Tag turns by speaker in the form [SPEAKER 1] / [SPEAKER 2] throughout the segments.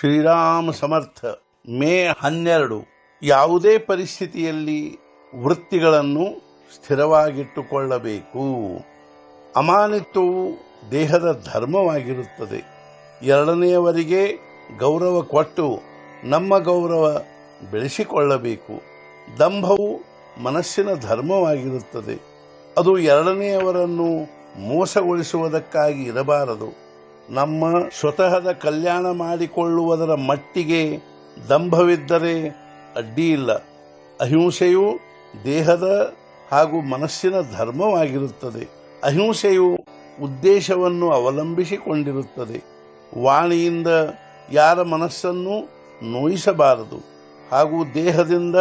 [SPEAKER 1] ಶ್ರೀರಾಮ ಸಮರ್ಥ ಮೇ ಹನ್ನೆರಡು ಯಾವುದೇ ಪರಿಸ್ಥಿತಿಯಲ್ಲಿ ವೃತ್ತಿಗಳನ್ನು ಸ್ಥಿರವಾಗಿಟ್ಟುಕೊಳ್ಳಬೇಕು. ಅಮಾನಿತ್ವವು ದೇಹದ ಧರ್ಮವಾಗಿರುತ್ತದೆ. ಎರಡನೆಯವರಿಗೆ ಗೌರವ ಕೊಟ್ಟು ನಮ್ಮ ಗೌರವ ಬೆಳೆಸಿಕೊಳ್ಳಬೇಕು. ದಂಭವು ಮನಸ್ಸಿನ ಧರ್ಮವಾಗಿರುತ್ತದೆ. ಅದು ಎರಡನೆಯವರನ್ನು ಮೋಸಗೊಳಿಸುವುದಕ್ಕಾಗಿ ಇರಬಾರದು. ನಮ್ಮ ಸ್ವತಃದ ಕಲ್ಯಾಣ ಮಾಡಿಕೊಳ್ಳುವುದರ ಮಟ್ಟಿಗೆ ದಂಭವಿದ್ದರೆ ಅಡ್ಡಿ ಇಲ್ಲ. ಅಹಿಂಸೆಯು ದೇಹದ ಹಾಗೂ ಮನಸ್ಸಿನ ಧರ್ಮವಾಗಿರುತ್ತದೆ. ಅಹಿಂಸೆಯು ಉದ್ದೇಶವನ್ನು ಅವಲಂಬಿಸಿಕೊಂಡಿರುತ್ತದೆ. ವಾಣಿಯಿಂದ ಯಾರ ಮನಸ್ಸನ್ನು ನೋಯಿಸಬಾರದು ಹಾಗೂ ದೇಹದಿಂದ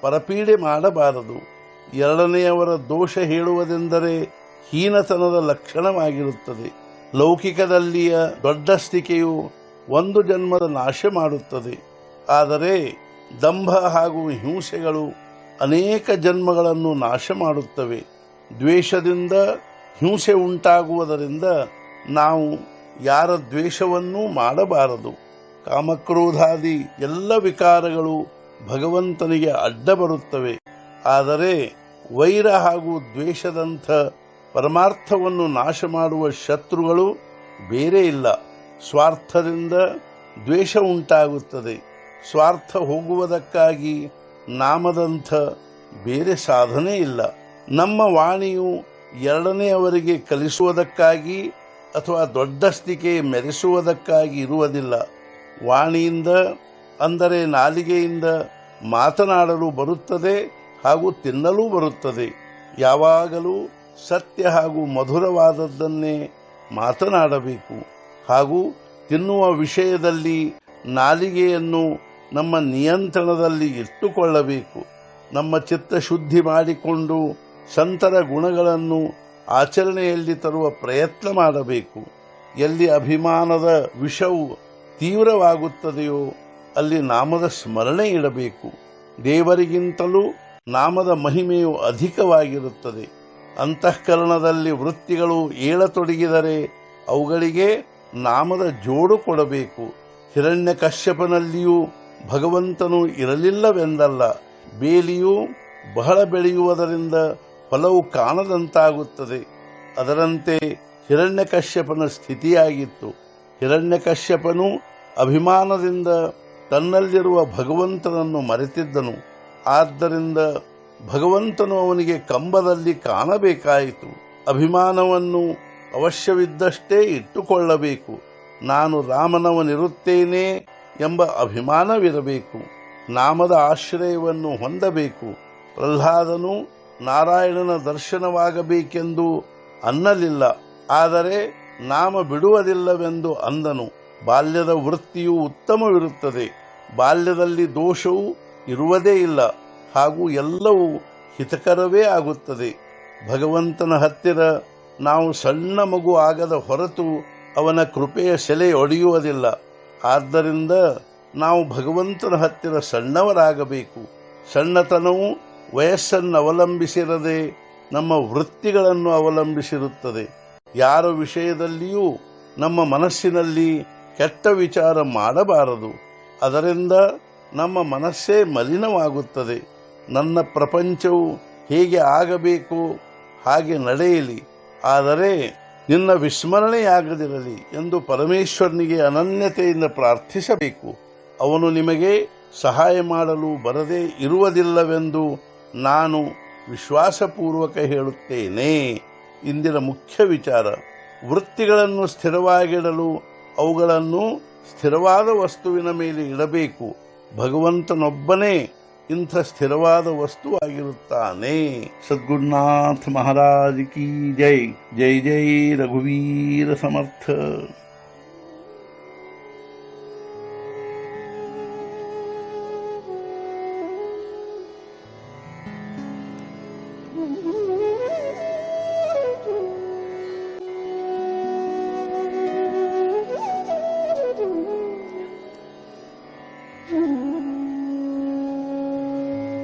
[SPEAKER 1] ಪರಪೀಡೆ ಮಾಡಬಾರದು. ಎರಡನೆಯವರ ದೋಷ ಹೇಳುವುದೆಂದರೆ ಹೀನತನದ ಲಕ್ಷಣವಾಗಿರುತ್ತದೆ. ಲೌಕಿಕದಲ್ಲಿಯ ದೊಡ್ಡಸ್ತಿಕೆಯು ಒಂದು ಜನ್ಮದ ನಾಶ ಮಾಡುತ್ತದೆ. ಆದರೆ ದಂಭ ಹಾಗೂ ಹಿಂಸೆಗಳು ಅನೇಕ ಜನ್ಮಗಳನ್ನು ನಾಶ ಮಾಡುತ್ತವೆ. ದ್ವೇಷದಿಂದ ಹಿಂಸೆ ಉಂಟಾಗುವುದರಿಂದ ನಾವು ಯಾರ ದ್ವೇಷವನ್ನೂ ಮಾಡಬಾರದು. ಕಾಮಕ್ರೋಧಾದಿ ಎಲ್ಲ ವಿಕಾರಗಳು ಭಗವಂತನಿಗೆ ಅಡ್ಡ ಬರುತ್ತವೆ. ಆದರೆ ವೈರ ಹಾಗೂ ದ್ವೇಷದಂಥ ಪರಮಾರ್ಥವನ್ನು ನಾಶ ಮಾಡುವ ಶತ್ರುಗಳು ಬೇರೆ ಇಲ್ಲ. ಸ್ವಾರ್ಥದಿಂದ ದ್ವೇಷ ಉಂಟಾಗುತ್ತದೆ. ಸ್ವಾರ್ಥ ಹೋಗುವುದಕ್ಕಾಗಿ ನಾಮದಂಥ ಬೇರೆ ಸಾಧನೆ ಇಲ್ಲ. ನಮ್ಮ ವಾಣಿಯು ಎರಡನೆಯವರಿಗೆ ಕಲಿಸುವುದಕ್ಕಾಗಿ ಅಥವಾ ದೊಡ್ಡಸ್ತಿಕೆ ಮೆರೆಸುವುದಕ್ಕಾಗಿ ಇರುವುದಿಲ್ಲ. ವಾಣಿಯಿಂದ, ಅಂದರೆ ನಾಲಿಗೆಯಿಂದ ಮಾತನಾಡಲು ಬರುತ್ತದೆ ಹಾಗೂ ತಿನ್ನಲೂ ಬರುತ್ತದೆ. ಯಾವಾಗಲೂ ಸತ್ಯ ಹಾಗೂ ಮಧುರವಾದದ್ದನ್ನೇ ಮಾತನಾಡಬೇಕು ಹಾಗೂ ತಿನ್ನುವ ವಿಷಯದಲ್ಲಿ ನಾಲಿಗೆಯನ್ನು ನಮ್ಮ ನಿಯಂತ್ರಣದಲ್ಲಿ ಇಟ್ಟುಕೊಳ್ಳಬೇಕು. ನಮ್ಮ ಚಿತ್ತ ಶುದ್ಧಿ ಮಾಡಿಕೊಂಡು ಸಂತರ ಗುಣಗಳನ್ನು ಆಚರಣೆಯಲ್ಲಿ ತರುವ ಪ್ರಯತ್ನ ಮಾಡಬೇಕು. ಎಲ್ಲಿ ಅಭಿಮಾನದ ವಿಷವು ತೀವ್ರವಾಗುತ್ತದೆಯೋ ಅಲ್ಲಿ ನಾಮದ ಸ್ಮರಣೆ ಇಡಬೇಕು. ದೇವರಿಗಿಂತಲೂ ನಾಮದ ಮಹಿಮೆಯು ಅಧಿಕವಾಗಿರುತ್ತದೆ. ಅಂತಃಕರಣದಲ್ಲಿ ವೃತ್ತಿಗಳು ಏಳತೊಡಗಿದರೆ ಅವುಗಳಿಗೆ ನಾಮದ ಜೋಡು ಕೊಡಬೇಕು. ಹಿರಣ್ಯ ಕಶ್ಯಪನಲ್ಲಿಯೂ ಭಗವಂತನು ಇರಲಿಲ್ಲವೆಂದಲ್ಲ, ಬೇಲಿಯು ಬಹಳ ಬೆಳೆಯುವುದರಿಂದ ಫಲವು ಕಾಣದಂತಾಗುತ್ತದೆ. ಅದರಂತೆ ಹಿರಣ್ಯಕಶ್ಯಪನ ಸ್ಥಿತಿಯಾಗಿತ್ತು. ಹಿರಣ್ಯಕಶ್ಯಪನು ಅಭಿಮಾನದಿಂದ ತನ್ನಲ್ಲಿರುವ ಭಗವಂತನನ್ನು ಮರೆತಿದ್ದನು. ಆದ್ದರಿಂದ ಭಗವಂತನು ಅವನಿಗೆ ಕಂಬದಲ್ಲಿ ಕಾಣಬೇಕಾಯಿತು. ಅಭಿಮಾನವನ್ನು ಅವಶ್ಯವಿದ್ದಷ್ಟೇ ಇಟ್ಟುಕೊಳ್ಳಬೇಕು. ನಾನು ರಾಮನವನಿರುತ್ತೇನೆ ಎಂಬ ಅಭಿಮಾನವಿರಬೇಕು. ನಾಮದ ಆಶ್ರಯವನ್ನು ಹೊಂದಬೇಕು. ಪ್ರಹ್ಲಾದನು ನಾರಾಯಣನ ದರ್ಶನವಾಗಬೇಕೆಂದು ಅನ್ನಲಿಲ್ಲ. ಆದರೆ ನಾಮ ಬಿಡುವುದಿಲ್ಲವೆಂದು ಅಂದನು. ಬಾಲ್ಯದ ವೃತ್ತಿಯು ಉತ್ತಮವಿರುತ್ತದೆ. ಬಾಲ್ಯದಲ್ಲಿ ದೋಷವು ಇರುವುದೇ ಇಲ್ಲ. ಹಾಗೂ ಎಲ್ಲವೂ ಹಿತಕರವೇ ಆಗುತ್ತದೆ. ಭಗವಂತನ ಹತ್ತಿರ ನಾವು ಸಣ್ಣ ಮಗು ಆಗದ ಹೊರತು ಅವನ ಕೃಪೆಯ ಸೆಲೆ ಒಡೆಯುವುದಿಲ್ಲ. ಆದ್ದರಿಂದ ನಾವು ಭಗವಂತನ ಹತ್ತಿರ ಸಣ್ಣವರಾಗಬೇಕು. ಸಣ್ಣತನವು ವಯಸ್ಸನ್ನು ಅವಲಂಬಿಸಿರದೆ ನಮ್ಮ ವೃತ್ತಿಗಳನ್ನು ಅವಲಂಬಿಸಿರುತ್ತದೆ. ಯಾರ ವಿಷಯದಲ್ಲಿಯೂ ನಮ್ಮ ಮನಸ್ಸಿನಲ್ಲಿ ಕೆಟ್ಟ ವಿಚಾರ ಮಾಡಬಾರದು. ಅದರಿಂದ ನಮ್ಮ ಮನಸ್ಸೇ ಮಲಿನವಾಗುತ್ತದೆ. ನನ್ನ ಪ್ರಪಂಚವು ಹೇಗೆ ಆಗಬೇಕು ಹಾಗೆ ನಡೆಯಲಿ, ಆದರೆ ನಿನ್ನ ವಿಸ್ಮರಣೆಯಾಗದಿರಲಿ ಎಂದು ಪರಮೇಶ್ವರನಿಗೆ ಅನನ್ಯತೆಯಿಂದ ಪ್ರಾರ್ಥಿಸಬೇಕು. ಅವನು ನಿಮಗೆ ಸಹಾಯ ಮಾಡಲು ಬರದೇ ಇರುವುದಿಲ್ಲವೆಂದು ನಾನು ವಿಶ್ವಾಸಪೂರ್ವಕ ಹೇಳುತ್ತೇನೆ. ಇಂದಿನ ಮುಖ್ಯ ವಿಚಾರ, ವೃತ್ತಿಗಳನ್ನು ಸ್ಥಿರವಾಗಿಡಲು ಅವುಗಳನ್ನು ಸ್ಥಿರವಾದ ವಸ್ತುವಿನ ಮೇಲೆ ಇಡಬೇಕು. ಭಗವಂತನೊಬ್ಬನೇ ಇಂಥ ಸ್ಥಿರವಾದ ವಸ್ತುವಾಗಿರುತ್ತಾನೆ ಸದ್ಗುರುನಾಥ ಮಹಾರಾಜ್ ಕಿ ಜೈ ಜೈ ಜೈ ರಘುವೀರ ಸಮರ್ಥ